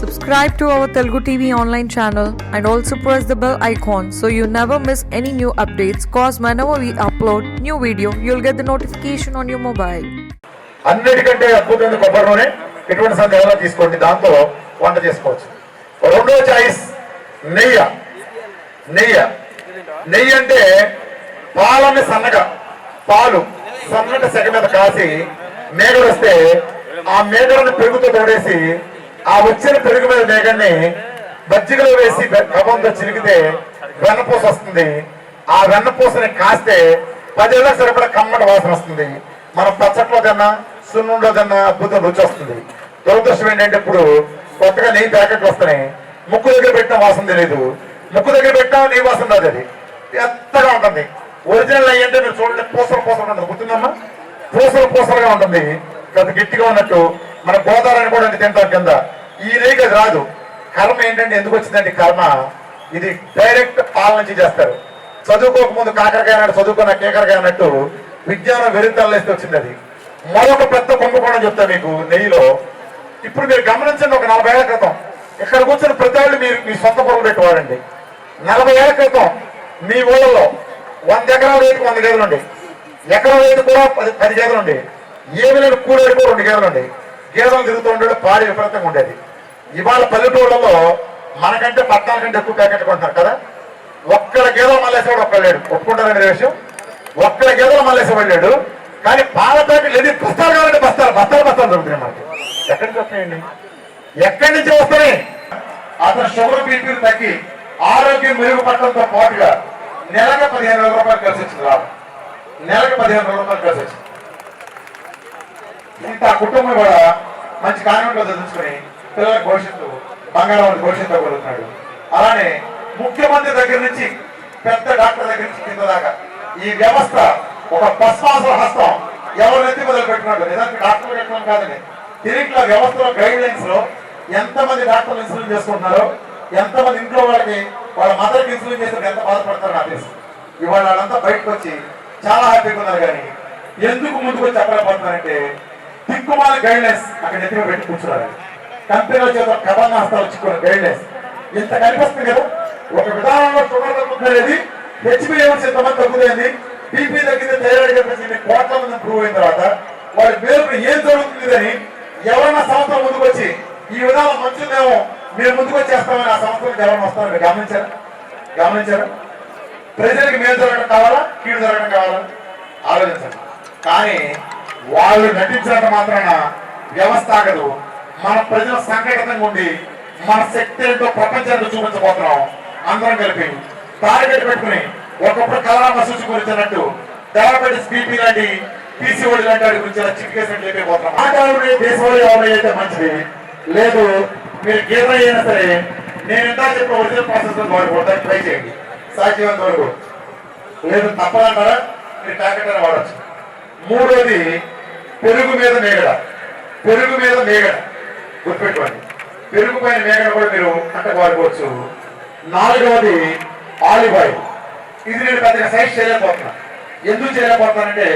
Subscribe to our Telugu TV online channel and also press the bell icon so you never miss any new updates. Cause whenever we upload new video, you'll get the notification on your mobile. అన్నిటికంటే అద్భుతమైన కొబ్బరి నూనె ఇటువంటి సందేహాలు తీసుకోండి దాంతో వంట చేసుకోవచ్చు రెండో చాయిస్ నెయ్యి నెయ్యి నెయ్యి అంటే పాలని సన్నగా పాలు సన్నటి సెగ మీద కాసి మేగలు వస్తే ఆ మేగలను పెరుగుతో తోడేసి ఆ వచ్చిన పెరుగు మీద మేగల్ని మజ్జిగలో వేసి కబంతో చిరిగితే వెన్నపూస వస్తుంది. ఆ వెన్నపూసని కాస్తే పదేళ్ళ సరిపడా కమ్మటి వాసన వస్తుంది. మనం పచ్చట్లో తిన్నా సున్నుండో తిన్నా అద్భుతం రుచి వస్తుంది. దురదృష్టం ఏంటంటే ఇప్పుడు కొత్తగా నెయ్యి ప్యాకెట్లు వస్తున్నాయి. ముక్కు దగ్గర పెట్టిన వాసన తెలియదు ముక్కు దగ్గర పెట్టినా నెయ్యి వాసన రాదు అది. ఎంతగా ఉంటుంది. ఒరిజినల్ నెయ్యి అంటే మీరు చూడండి పూసలు పూసలు ఉంటుంది. గుర్తుందమ్మా? పూసలు పూసలుగా ఉంటుంది. పెద్ద గట్టిగా ఉన్నట్టు మన గోదావరిని కూడా తింటాం కింద. ఈ రేఖ రాదు కర్మ ఏంటంటే ఎందుకు వచ్చిందంటే కర్మ. ఇది డైరెక్ట్ పాల నుంచి చేస్తారు. చదువుకోకముందు కాకరకాయ అన్నట్టు చదువుకున్న కేకరకాయ అన్నట్టు విజ్ఞానం వెరితల్లేస్తే వచ్చింది అది మరొక పెద్ద కుంభకోణం చెప్తా మీకు నెయ్యిలో. ఇప్పుడు మీరు గమనించండి ఒక నలభై ఏళ్ళ క్రితం. ఇక్కడ కూర్చొని ప్రతి వాళ్ళు మీరు మీ సొంత పొలం పెట్టుకోవాలండి. నలభై ఏళ్ళ క్రితం మీ ఊళ్ళలో వంద ఎకరాల రైతుకు వంద గేదెలు ఉండి. ఎకరం రేటు కూడా పది పది గేదెలు ఉండి. ఏమి లేని కూడా రెండు గేదెలు ఉండే. గేదెలు తిరుగుతూ ఉండేది పాడి విపరీతంగా ఉండేది. ఇవాళ పల్లెటూళ్ళలో మనకంటే పట్టణాల కంటే ఎక్కువ ప్యాకెట్ కొంటున్నారు కదా? ఒక్కడ గేదెలు మల్లేసేవాడు ఒక్కడ లేడు. ఒప్పుకుంటారనే విషయం? ఒక్కడ గేదెలు మల్లేసేవాడు లేడు. కానీ పాల ప్యాకెట్లు ఎన్ని బస్తాలు కావాలంటే బస్తాలు బస్తాలు బస్తాలు దొరుకుతున్నాయి మనకి. ఎక్కడి నుంచి వస్తాయండి? ఎక్కడి నుంచి వస్తాయి? అతను షుగర్ బీపీలు తగ్గి ఆరోగ్యం మెరుగుపడటంతో పాటుగా నెలకు పదిహేను వేల రూపాయలు కలిసి వచ్చింది రాదు నెలకు పదిహేను వేల రూపాయలు కలిసి వచ్చింది. ఇంత కుటుంబం కూడా మంచి కాన్వెంట్లో పిల్లల భవిష్యత్తు బంగారం భవిష్యత్తు కలుగుతున్నాడు అలానే ముఖ్యమంత్రి దగ్గర నుంచి పెద్ద డాక్టర్ దగ్గర నుంచి కింద దాకా ఈ వ్యవస్థ ఒక భస్మాసుల హస్తం ఎవరైతే మొదలు పెట్టినాడు నిజానికి డాక్టర్ పెట్టడం కాదని తిరిగి వ్యవస్థలో గైడ్ లైన్స్లో ఎంతమంది డాక్టర్లు ఇన్సూరెన్స్ చేసుకుంటున్నారో ఎంతమంది ఇంట్లో వాళ్ళకి వాళ్ళ మదర్కి ఇన్సూరెన్స్ చేసిన ఎంత బాధపడతారో నాకు తెలుసు. ఇవాళ వాళ్ళంతా బయటకు వచ్చి చాలా హ్యాపీగా ఉన్నారు కానీ ఎందుకు ముందుకు చెప్పలేకపోతున్నారంటే దిక్కుమాల గైడ్ లైన్స్ అక్కడ ఎత్తుగా పెట్టి కూర్చున్నారు. కంపెనీల చేత కథన హస్తాలు గైడ్లైన్స్ ఇంత కనిపిస్తుంది కదా? ఒక విధానంలో షుగర్ తగ్గుతుంది హెచ్బిఎంసీ ఎంతమంది తగ్గుతుంది బీపీ తగ్గింది థైరాయిడ్ చెప్పేసి కోట్ల మంది ప్రూవ్ అయిన తర్వాత వారి పేరు ఏం జరుగుతుందని అని ఎవరైనా సంవత్సరం ముందుకు వచ్చి ఈ విధానం మంచిదేమో మీరు ముందుకు వచ్చేస్తామని ఆ సంవత్సరం ఎవరైనా వస్తారని మీరు గమనించారా? గమనించారా? ప్రజలకు మేలు జరగడం కావాలా? కీడు జరగడం కావాలా? ఆలోచించండి. కానీ వాళ్ళు నటించినంత మాత్రాన వ్యవస్థ ఆగదు. మన ప్రజల సంఘటనగా ఉండి మన శక్తి ఏంటో ప్రపంచానికి చూపించబోతున్నాం. అందరం కలిపి టార్గెట్ పెట్టుకుని ఒకప్పుడు కలరా మసూచి గురించినట్టు డయాబెటీస్ బీపీ లాంటి పీసీఓడి లాంటి వాటి గురించి చిట్కేసినట్టు చిటికేసినట్టు లేకపోతున్నాం మాట్లాడుకునే దేశంలో అయితే మంచిది? లేదు. మీరు గీత అయినా సరే నేను ఎంత చెప్పిన ఒరిజినల్ ప్రాసెస్ వాడుకోవడానికి ట్రై చేయండి. సాధ్యమైనంత వరకు. లేదు తప్పదంటారా? మీరు టార్గెట్ అని వాడచ్చు. మూడోది పెరుగు మీద మేగడ. పెరుగు మీద మేగడ. గుర్తుపెట్టుకోండి. పెరుగుపోయిన మేకను కూడా మీరు అంటకు నాలుగవది ఆలివ్ ఆయిల్. ఇది నేను పెద్దగా సైజ్ చేయలేకపోతున్నా. ఎందుకు చేయలేకపోతున్నానంటే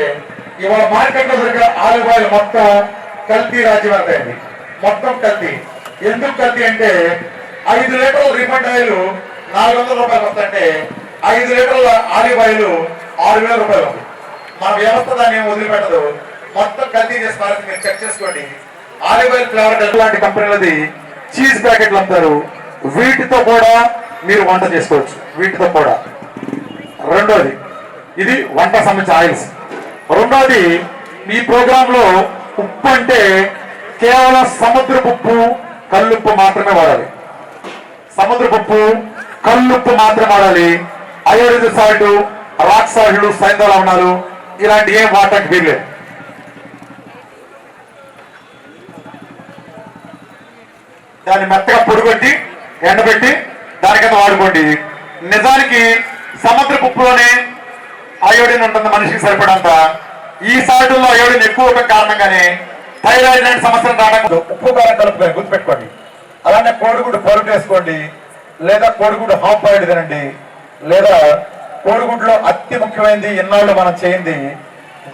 ఇవాళ మార్కెట్లో దొరికే ఆలివ్ ఆయిల్ మొత్తం కల్తీ రాజ్యం అవుతాయండి మొత్తం కల్తీ. ఎందుకు కల్తీ అంటే ఐదు లీటర్ల రిఫండ్ ఆయిల్ నాలుగు వందల రూపాయలు వస్తాయంటే ఐదు లీటర్ల ఆలివ్ ఆయిల్ ఆరు వేల రూపాయలు ఉంది. మన వ్యవస్థ దాన్ని ఏం వదిలిపెట్టదు. మొత్తం కల్తీ చేసి మీరు చెక్ చేసుకోండి. ఆలివ్ ఆయిల్ ఫ్లేవర్ లాంటి కంపెనీలది చీజ్ ప్యాకెట్లు అమ్ముతారు. వీటితో కూడా మీరు వంట చేసుకోవచ్చు. వీటితో కూడా. రెండోది ఇది వంట సంబంధించిన ఆయిల్స్. రెండోది ఈ ప్రోగ్రాంలో ఉప్పు అంటే కేవలం సముద్రపు ఉప్పు కల్లుప్పు మాత్రమే వాడాలి. సముద్రపు ఉప్పు కల్లుప్పు మాత్రమే వాడాలి. అయోడిన్ సాల్ట్ రాక్ సాల్ట్లు సైంధవ లవణాలు ఇలాంటి ఏం వాడటానికి వీల్లేదు. దాన్ని మెత్తగా పొడిగొట్టి ఎండబెట్టి దానికన్నా వాడుకోండి. నిజానికి సముద్ర ఉప్పులోనే అయోడిన్ ఉంటుంది మనిషికి సరిపడంత. ఈ సాటుల్లో అయోడిన్ ఎక్కువ కారణంగానే థైరాయిడ్ లాంటి సమస్యలు రావడం ఉప్పు కారం కలుపుకొని గుర్తుపెట్టుకోండి. అలానే కోడిగుడ్డు పొరుగు వేసుకోండి. లేదా కోడిగుడ్డు హాఫ్ బాయిల్డ్ తినండి. లేదా కోడిగుడ్లో అతి ముఖ్యమైనది ఇన్నాళ్ళు మనం చేయింది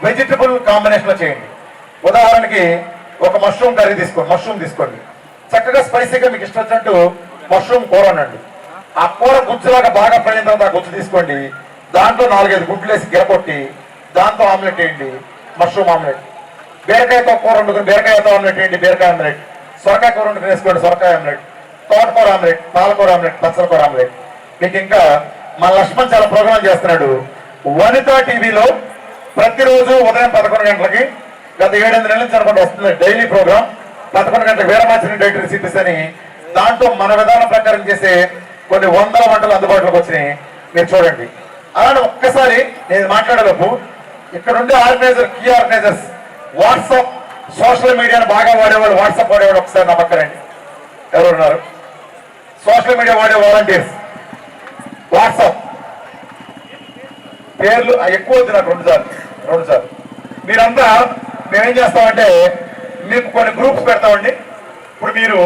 వెజిటబుల్ కాంబినేషన్లో చేయండి. ఉదాహరణకి ఒక మష్రూమ్ కర్రీ తీసుకోండి మష్రూమ్ తీసుకోండి. చక్కగా స్పైసీగా మీకు ఇష్టం వచ్చినట్టు మష్రూమ్ కూర అనండి. ఆ కూర గుజ్జులాగా బాగా పడిన తర్వాత ఆ గుజ్జు తీసుకోండి. దాంట్లో నాలుగైదు గుడ్లు వేసి గిరకొట్టి దాంతో ఆమ్లెట్ వేయండి. Mushroom omelette. బీరకాయతో కూర వండుకుని బీరకాయతో ఆమ్లెట్ వేయండి బీరకాయ ఆమ్లెట్. సొరకాయ కూర వండుకుని వేసుకోండి సొరకాయ ఆమ్లెట్. తోటకూర ఆమ్లెట్ పాలకూర ఆమ్లెట్ పచ్చలకూర ఆమ్లెట్. మీకు ఇంకా మన లక్ష్మణ్ చాలా ప్రోగ్రామ్ చేస్తున్నాడు. వనిత టీవీలో ప్రతిరోజు ఉదయం పదకొండు గంటలకి గత ఏడెనిమిది నెలల నుంచి వస్తుంది డైలీ ప్రోగ్రామ్ పదకొండు గంటల వీరమాచిన డైట్ రెసిపీస్ అని దాంట్లో మన విధానం ప్రకారం చేసే కొన్ని వందల వంటలు అందుబాటులోకి వచ్చినాయి. మీరు చూడండి. అలానే ఒక్కసారి నేను మాట్లాడేలోపు ఇక్కడ ఉండే ఆర్గనైజర్ కీ ఆర్గనైజర్స్ వాట్సాప్ సోషల్ మీడియాను బాగా వాడేవాళ్ళు వాట్సాప్ వాడేవాళ్ళు ఒకసారి నా పక్కనండి ఎవరు ఉన్నారు? సోషల్ మీడియా వాడే వాలంటీర్స్. వాట్సాప్. పేర్లు ఎక్కువ వద్దు నాకు రెండు సార్లు రెండు సార్లు. మీరంతా మేమేం చేస్తామంటే మీకు కొన్ని గ్రూప్స్ పెడతామండి. ఇప్పుడు మీరు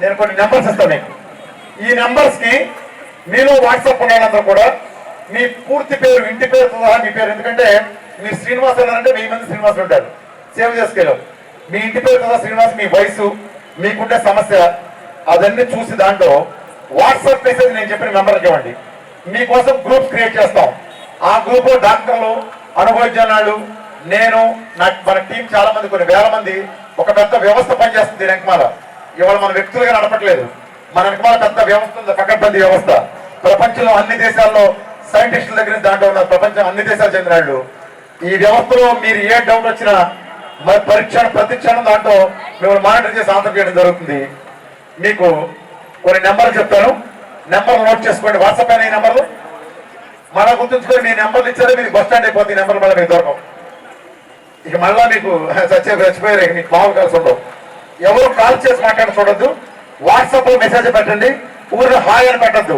నేను కొన్ని నెంబర్స్ ఇస్తాను మీకు. ఈ నెంబర్స్కి మీలో వాట్సాప్ ఉన్న కూడా మీ పూర్తి పేరు ఇంటి పేరు సహా మీ పేరు. ఎందుకంటే మీరు శ్రీనివాస్ అన్నారంటే వెయ్యి మంది శ్రీనివాసులు ఉంటారు. సేవ్ చేసుకెళ్ళాం. మీ ఇంటి పేరు సహా శ్రీనివాస్ మీ వయసు మీకుండే సమస్య అదన్నీ చూసి దాంట్లో వాట్సాప్ మెసేజ్ నేను చెప్పిన నెంబర్కి ఇవ్వండి. మీకోసం గ్రూప్స్ క్రియేట్ చేస్తాం. ఆ గ్రూప్లో డాక్టర్లు అనుభవజ్ఞానాలు నేను నా మన టీం చాలా మంది కొన్ని వేల మంది ఒక పెద్ద వ్యవస్థ పనిచేస్తుంది వెనకమాల. ఇవాళ మన వ్యక్తులుగా నడపట్లేదు. మన వెనకమాల పెద్ద వ్యవస్థ ఉంది పకడ్బందీ వ్యవస్థ. ప్రపంచంలో అన్ని దేశాల్లో సైంటిస్టుల దగ్గర దాంట్లో ఉన్న ప్రపంచం అన్ని దేశాలు చెందిన వాళ్ళు. ఈ వ్యవస్థలో మీరు ఏ డౌట్ వచ్చినా మరి పరీక్ష ప్రతి క్షణం దాంట్లో మిమ్మల్ని మానిటర్ చేసి ఆన్సర్ చేయడం జరుగుతుంది. మీకు కొన్ని నెంబర్లు చెప్తాను. నెంబర్ నోట్ చేసుకోండి. వాట్సాప్ అయిన ఈ నెంబర్లు. మన గుర్తుంచుకొని మీ నెంబర్లు ఇచ్చారే మీకు బస్ స్టాండ్ అయిపోతుంది ఈ నెంబర్ మళ్ళీ మీకు దొరకవు. ఇక మళ్ళా మీకు చచ్చే చచ్చిపోయారు ఇక మీకు మామూలు కలిసి ఉండవు ఎవరు కాల్ చేసి మాట్లాడ చూడద్దు. వాట్సాప్లో మెసేజ్ పెట్టండి. ఊరిని హాయ్ అని పెట్టద్దు.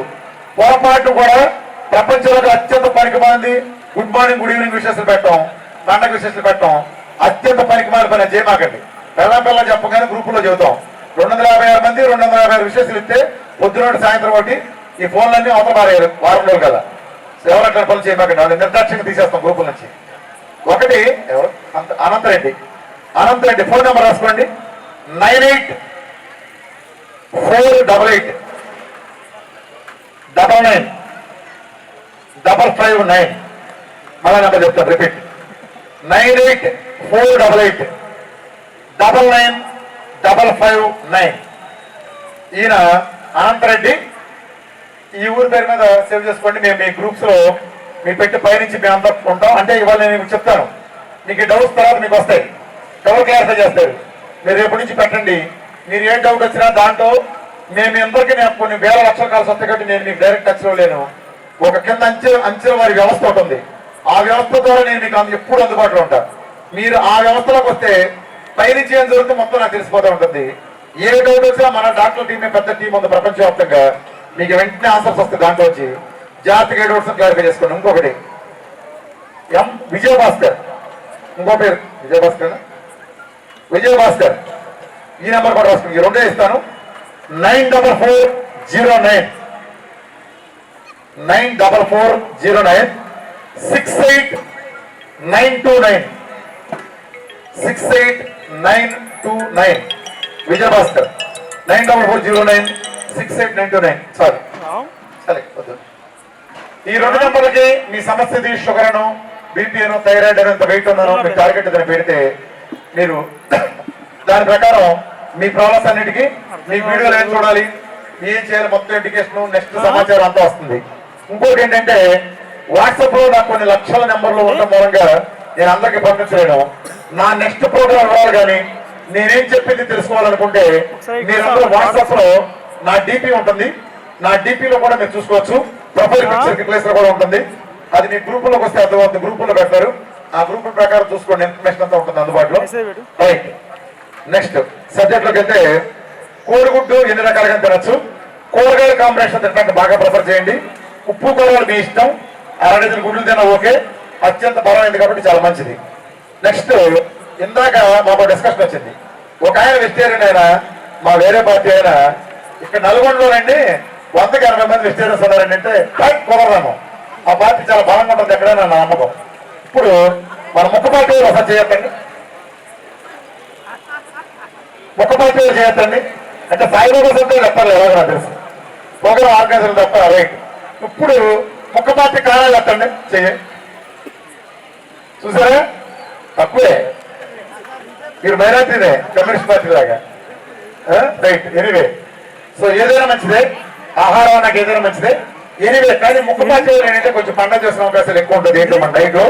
పొరపాటు కూడా ప్రపంచంలో అత్యంత పనికి మాలింది గుడ్ మార్నింగ్ గుడ్ ఈవినింగ్ విషయాలు పెట్టాం. పండగ విశేషాలు పెట్టాం. అత్యంత పనికి మాలి పని చేయమాకండి పిల్ల పిల్ల చెప్పగానే గ్రూపులో చెబుతాం. రెండు వందల యాభై ఆరు మంది రెండు వందల యాభై ఆరు విశేషాలు ఇస్తే పొద్దున సాయంత్రం ఒకటి ఈ ఫోన్లన్నీ అవతల మారారు వారం రోజులు కదా. ఎవరక్కడ పనులు చేయమాకండి? వాళ్ళు నిర్దాక్షిణ్యంగా తీసేస్తాం గ్రూపుల నుంచి. ఒకటి ఎవరు? అనంతరెడ్డి అనంతరెడ్డి ఫోన్ నెంబర్ రాసుకోండి. Nine eight four double eight. Double nine. Double five nine. మళ్ళా నెంబర్ చెప్తాను repeat. Nine eight four double eight. Double nine double five nine. ఈయన అనంతరెడ్డి ఈ ఊరి పేరు మీద సేవ్ చేసుకోండి మేము మీ గ్రూప్స్లో మీ పెట్టి పైనుంచి మేము అంతా ఉంటాం. అంటే ఇవాళ నేను మీకు చెప్తాను. మీకు డౌట్స్ తర్వాత మీకు వస్తాయి. ఎవరు క్లారిఫై చేస్తారు. మీరు రేపు నుంచి పెట్టండి. మీరు ఏ డౌట్ వచ్చినా దాంట్లో మేము అందరికీ నేను కొన్ని వేల లక్షల కాల్స్ సొంత కట్టి నేను మీకు డైరెక్ట్ టచ్లో లేను. ఒక కింద అంచె అంచెల వారి వ్యవస్థ ఉంటుంది ఆ వ్యవస్థ ద్వారా నేను మీకు అందు- ఎప్పుడు అందుబాటులో ఉంటాను మీరు ఆ వ్యవస్థలోకి వస్తే పైనుంచి ఏం జరుగుతుందో మొత్తం నాకు తెలిసిపోతూ ఉంటుంది. ఏ డౌట్ వచ్చినా మన డాక్టర్ టీమే పెద్ద టీం ఉంది ప్రపంచవ్యాప్తంగా. మీకు వెంటనే ఆన్సర్స్ వస్తాయి దాంట్లో వచ్చి జాగ్రత్తగా ఏ డౌట్స్ క్లారిఫై చేసుకోండి ఇంకొకటి ఎం విజయభాస్కర్. ఇంకో పేరు విజయభాస్కర్ విజయభాస్కర్. ఈ నెంబర్ కూడా రాసుకోండి. ఈ రెండే ఇస్తాను. Nine double four zero nine. Nine double four zero nine. Six eight nine two nine. Six eight nine two nine. Vijayabhaskar. Nine double four zero nine. Six eight nine two nine. Sorry. సరే వద్దు. ఈ రెండు నెంబర్లకి మీ సమస్య ఇది sugar అను BP అను థైరాయిడ్ అను ఎంత వెయిట్ ఉన్నాను మీ టార్గెట్ ఏదైనా పెడితే మీరు దాని ప్రకారం మీ ప్రాబ్లమ్స్ అన్నిటికీ మీ వీడియోలు ఏం చూడాలి. ఏం చేయాలి? మొత్తం ఎడ్యుకేషన్ నెక్స్ట్ సమాచారం అంతా వస్తుంది. ఇంకోటి ఏంటంటే వాట్సాప్లో నాకు కొన్ని లక్షల నెంబర్లు ఉండడం మూలంగా నేను అందరికి పంపించలేను నా నెక్స్ట్ ప్రోగ్రామ్ రావాలి కానీ నేనేం చెప్పింది తెలుసుకోవాలనుకుంటే మీరందరూ వాట్సాప్లో నా డిపి ఉంటుంది. నా డిపి లో కూడా మీరు చూసుకోవచ్చు. ప్రొఫైల్ పిక్చర్ రిప్లేస్ కూడా ఉంటుంది. అది మీ గ్రూప్లోకి వస్తే అర్థమవుతుంది. గ్రూప్లో పెడతారు ఆ గ్రూప్ ప్రకారం చూసుకోండి. ఇన్ఫర్మేషన్ అంతా ఉంటుంది అందుబాటులో. రైట్ నెక్స్ట్ సబ్జెక్ట్లోకి వెళ్తే కోడిగుడ్డు ఎన్ని రకాలుగా తినచ్చు. కూరగాయల కాంబినేషన్ తినడానికి బాగా ప్రిఫర్ చేయండి. ఉప్పు కూరలు మీ ఇష్టం. అర డజన్ గుడ్లు తిన ఓకే. అత్యంత బలమైంది కాబట్టి చాలా మంచిది. నెక్స్ట్ ఇందాక మాకు డిస్కషన్ వచ్చింది. ఒక ఆయన వెజిటేరియన్ ఆయన మా వేరే పార్టీ ఆయన ఇక్కడ నల్గొండలోనండి వందకి అరవై మంది వెజిటేరియన్స్ ఉన్నారండి అంటే "హై, కుదరదాము ఆ పార్టీ చాలా బలంగా ఉంటుంది ఎక్కడ నా నమ్మకం. ఇప్పుడు మన ముక్క పార్టీ ఒకసారి చేయొద్దండి. ముక్క పార్టీ చేయొద్దండి. అంటే సాయిబాబా సొంతం చెప్పాలి ఎవరో నాకు తెలుసు. ప్రోగ్రామ్ ఆర్గనైజర్ తప్ప రైట్ ఇప్పుడు ముక్క పార్టీ కారణాలు చెప్పండి? చెయ్యి. చూసారా? తక్కువే. మీరు మైనార్టీనే కమ్యూనిస్ట్ పార్టీ లాగా. Right anyway. సో ఏదైనా మంచిదే. ఆహారం నాకు ఏదైనా మంచిదే. ఎనివే కానీ ముక్కపాటి ఏంటంటే కొంచెం పండగ చేసిన అవకాశాలు ఎక్కువ ఉంటుంది ఏంటో మన డైట్లో.